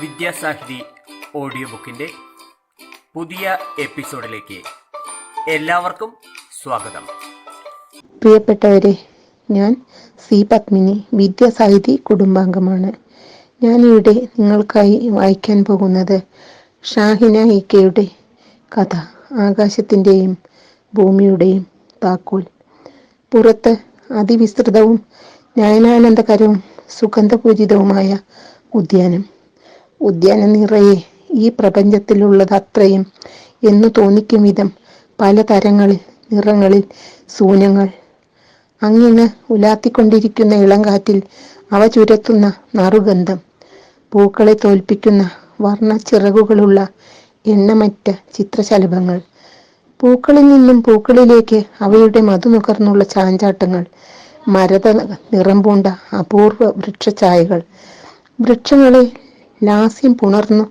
Vidyasahithi audio ബുക്കിന്റെ പുതിയ എപ്പിസോഡിലേക്ക് എല്ലാവർക്കും സ്വാഗതം. പ്രിയപ്പെട്ടവരെ ഞാൻ സി പത്മിനി വിദ്യാസാഹിതി കുടുംബാംഗമാണ്. ഞാനിവിടെ നിങ്ങൾക്കായി വായിക്കാൻ പോകുന്നത് ഷാഹിന ഇക്കയുടെ കഥ. ആകാശത്തിന്റെയും ഭൂമിയുടെയും താക്കോൽ. പുറത്ത് അതിവിസ്തൃതവും ജ്ഞാനാനന്ദകരവും സുഗന്ധപൂരിതവുമായ ഉദ്യാനം. ഉദ്യാനം നിറയെ ഈ പ്രപഞ്ചത്തിലുള്ളത് അത്രയും എന്ന് തോന്നിക്കും വിധം പല തരങ്ങളിൽ നിറങ്ങളിൽ ശൂന്യങ്ങൾ അങ്ങിങ്ങ് ഉലാത്തിക്കൊണ്ടിരിക്കുന്ന ഇളങ്കാറ്റിൽ അവ ചുരത്തുന്ന നറുഗന്ധം പൂക്കളെ തോൽപ്പിക്കുന്ന വർണ ചിറകുകളുള്ള എണ്ണമറ്റ ചിത്രശലഭങ്ങൾ. പൂക്കളിൽ നിന്നും പൂക്കളിലേക്ക് അവയുടെ മധുനുകർന്നുള്ള ചാഞ്ചാട്ടങ്ങൾ മരത നിറം പൂണ്ട അപൂർവ വൃക്ഷഛായകൾ വൃക്ഷങ്ങളെ ലാസ്യം പുണർന്നു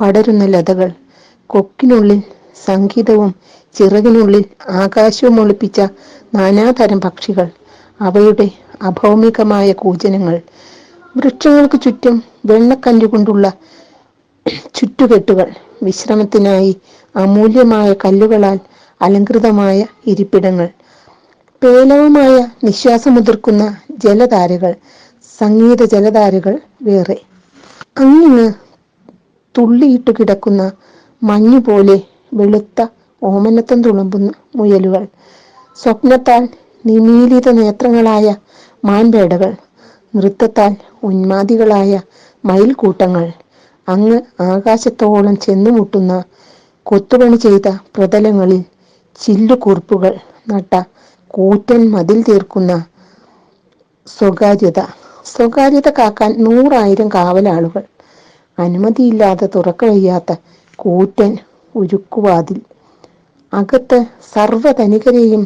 പടരുന്ന ലതകൾ. കൊക്കിനുള്ളിൽ സംഗീതവും ചിറകിനുള്ളിൽ ആകാശവും ഒളിപ്പിച്ച നാനാതരം പക്ഷികൾ. അവയുടെ അഭൗമികമായ കൂജനങ്ങൾ. വൃക്ഷങ്ങൾക്ക് ചുറ്റും വെള്ളക്കല്ലുകൊണ്ടുള്ള ചുറ്റുകെട്ടുകൾ. വിശ്രമത്തിനായി അമൂല്യമായ കല്ലുകളാൽ അലങ്കൃതമായ ഇരിപ്പിടങ്ങൾ. പേലവമായ നിശ്വാസമുതിർക്കുന്ന ജലധാരകൾ. സംഗീത ജലധാരകൾ വേറെ. അങ്ങിങ്ങ് തുള്ളിയിട്ട് കിടക്കുന്ന മഞ്ഞു പോലെ വെളുത്ത ഓമനത്തം തുളുമ്പുന്ന മുയലുകൾ സ്വപ്നത്താൽ നിമീലിത നേത്രങ്ങളായ മാൻപേടകൾ നൃത്തത്താൽ ഉന്മാദികളായ മയിൽക്കൂട്ടങ്ങൾ അങ്ങ് ആകാശത്തോളം ചെന്നുമുട്ടുന്ന കൊത്തുപണി ചെയ്ത പ്രതലങ്ങളിൽ ചില്ലുകൂർപ്പുകൾ നട്ട കൂറ്റൻ മതിൽ തീർക്കുന്ന സ്വകാര്യത. സ്വകാര്യത കാക്കാൻ നൂറായിരം കാവലാളുകൾ. അനുമതിയില്ലാതെ തുറക്ക വയ്യാത്ത കൂറ്റൻ ഉരുക്കുവാതിൽ. അകത്ത് സർവധനികരെയും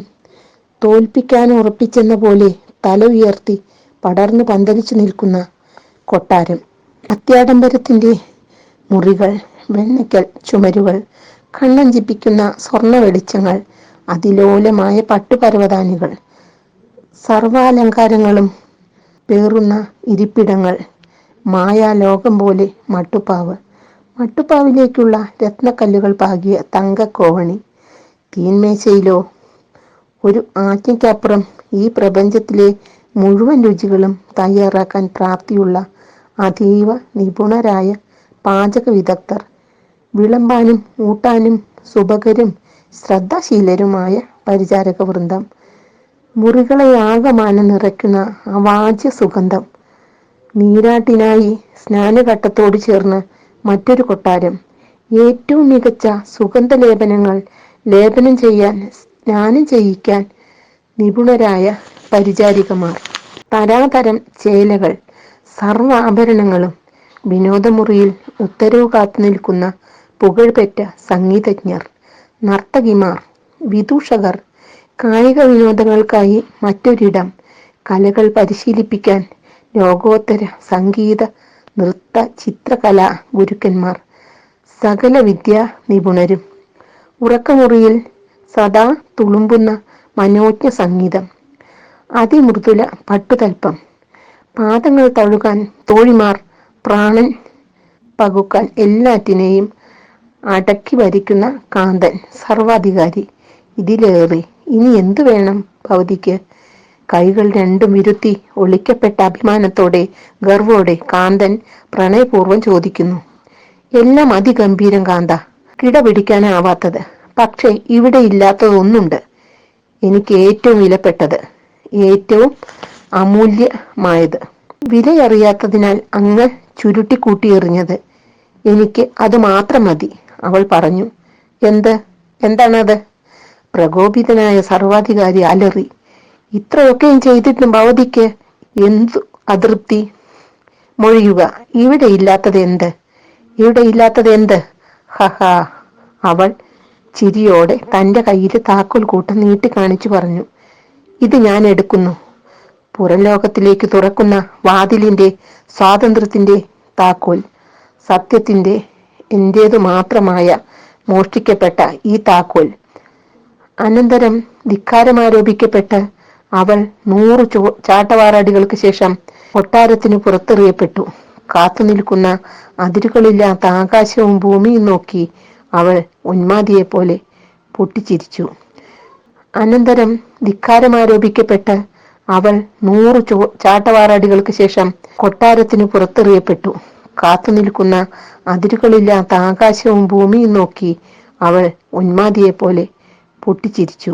തോൽപ്പിക്കാൻ ഉറപ്പിച്ചെന്ന പോലെ തല ഉയർത്തി പടർന്നു പന്തലിച്ചു നിൽക്കുന്ന കൊട്ടാരം. അത്യാഡംബരത്തിന്റെ മുറികൾ വെണ്ണയ്ക്കൽ ചുമരുകൾ കണ്ണഞ്ചിപ്പിക്കുന്ന സ്വർണ വെളിച്ചങ്ങൾ അതിലോലമായ പട്ടുപർവതാനികൾ സർവാലങ്കാരങ്ങളും പേറുന്ന ഇരിപ്പിടങ്ങൾ. മായാലോകം പോലെ മട്ടുപ്പാവ്. മട്ടുപ്പാവിലേക്കുള്ള രത്നക്കല്ലുകൾ പാകിയ തങ്കക്കോവണി. തീന്മേശയിലോ ഒരു ആജ്ഞയ്ക്കപ്പുറം ഈ പ്രപഞ്ചത്തിലെ മുഴുവൻ രുചികളും തയ്യാറാക്കാൻ പ്രാപ്തിയുള്ള അതീവ നിപുണരായ പാചക വിദഗ്ധർ വിളമ്പാനും ഊട്ടാനും സുഭകരും ശ്രദ്ധാശീലരുമായ പരിചാരക വൃന്ദം മുറികളെ ആകമാനം നിറയ്ക്കുന്ന അവാച്യ സുഗന്ധം. നീരാട്ടിനായി സ്നാനഘട്ടത്തോട് ചേർന്ന് മറ്റൊരു കൊട്ടാരം. ഏറ്റവും മികച്ച സുഗന്ധ ലേപനങ്ങൾ ലേപനം ചെയ്യാൻ സ്നാനം ചെയ്യിക്കാൻ നിപുണരായ പരിചാരികമാർ. തരാതരം ചേലകൾ സർവ ആഭരണങ്ങളും വിനോദമുറിയിൽ ഉത്തരവ് കാത്തു നിൽക്കുന്ന പുകഴ്പെറ്റ സംഗീതജ്ഞർ നർത്തകിമാർ വിദൂഷകർ കായിക വിനോദങ്ങൾക്കായി മറ്റൊരിടം. കലകൾ പരിശീലിപ്പിക്കാൻ ലോകോത്തര സംഗീത നൃത്ത ചിത്രകലാ ഗുരുക്കന്മാർ സകല വിദ്യാ നിപുണരും. ഉറക്കമുറിയിൽ സദാ തുളുമ്പുന്ന മനോജ്ഞ സംഗീതം. അതിമൃദുല പട്ടുതൽപ്പം. പാദങ്ങൾ തഴുകാൻ തോഴിമാർ പ്രാണൻ പകുക്കാൻ എല്ലാറ്റിനെയും അടക്കി ഭരിക്കുന്ന കാന്തൻ സർവാധികാരി. ഇതിലേറെ ഇനി എന്തു വേണം ഭവതിക്ക് കൈകൾ രണ്ടും ഇരുത്തി ഒളിക്കപ്പെട്ട അഭിമാനത്തോടെ ഗർവോടെ കാന്തൻ പ്രണയപൂർവം ചോദിക്കുന്നു. എല്ലാം അതിഗംഭീരം കാന്ത. കിടപിടിക്കാനാവാത്തത്. പക്ഷേ ഇവിടെ ഇല്ലാത്തതൊന്നുണ്ട്. എനിക്ക് ഏറ്റവും വിലപ്പെട്ടത്. ഏറ്റവും അമൂല്യമായത്. വിലയറിയാത്തതിനാൽ അങ്ങ് ചുരുട്ടിക്കൂട്ടി എറിഞ്ഞത്. എനിക്ക് അത് മാത്രം മതി അവൾ പറഞ്ഞു. എന്ത്? എന്താണത് പ്രകോപിതനായ സർവാധികാരി അലറി ഇത്രയൊക്കെയും ചെയ്തിട്ടും ഭവതിക്ക് എന്തു അതൃപ്തി? മൊഴിയുക ഇവിടെ ഇല്ലാത്തത് എന്ത്? ഇവിടെ ഇല്ലാത്തത് എന്ത്? ഹഹാ അവൾ ചിരിയോടെ തന്റെ കയ്യിൽ താക്കോൽ കൂട്ടം നീട്ടി കാണിച്ചു പറഞ്ഞു. ഇത് ഞാൻ എടുക്കുന്നു. പുറം ലോകത്തിലേക്ക് തുറക്കുന്ന വാതിലിന്റെ സ്വാതന്ത്ര്യത്തിന്റെ താക്കോൽ സത്യത്തിന്റെ എന്റേതു മാത്രമായ മോഷ്ടിക്കപ്പെട്ട ഈ താക്കോൽ അനന്തരം ധിക്കാരമാരോപിക്കപ്പെട്ട് അവൾ നൂറ് ചോ ചാട്ടവാറാടികൾക്ക് ശേഷം കൊട്ടാരത്തിന് പുറത്തെറിയപ്പെട്ടു. കാത്തുനിൽക്കുന്ന അതിരുകളില്ലാത്ത ആകാശവും ഭൂമിയും നോക്കി അവൾ ഉന്മാതിയെ ഉന്മാദിയെപ്പോലെ പൊട്ടിച്ചിരിച്ചു. അനന്തരം ധിക്കാരമാരോപിക്കപ്പെട്ട് അവൾ നൂറ് ചോ ചാട്ടവാറാടികൾക്ക് ശേഷം കൊട്ടാരത്തിന് പുറത്തെറിയപ്പെട്ടു. കാത്തുനിൽക്കുന്ന അതിരുകളില്ലാത്ത ആകാശവും ഭൂമിയും നോക്കി അവൾ ഉന്മാദിയെപ്പോലെ പൊട്ടിച്ചിരിച്ചു.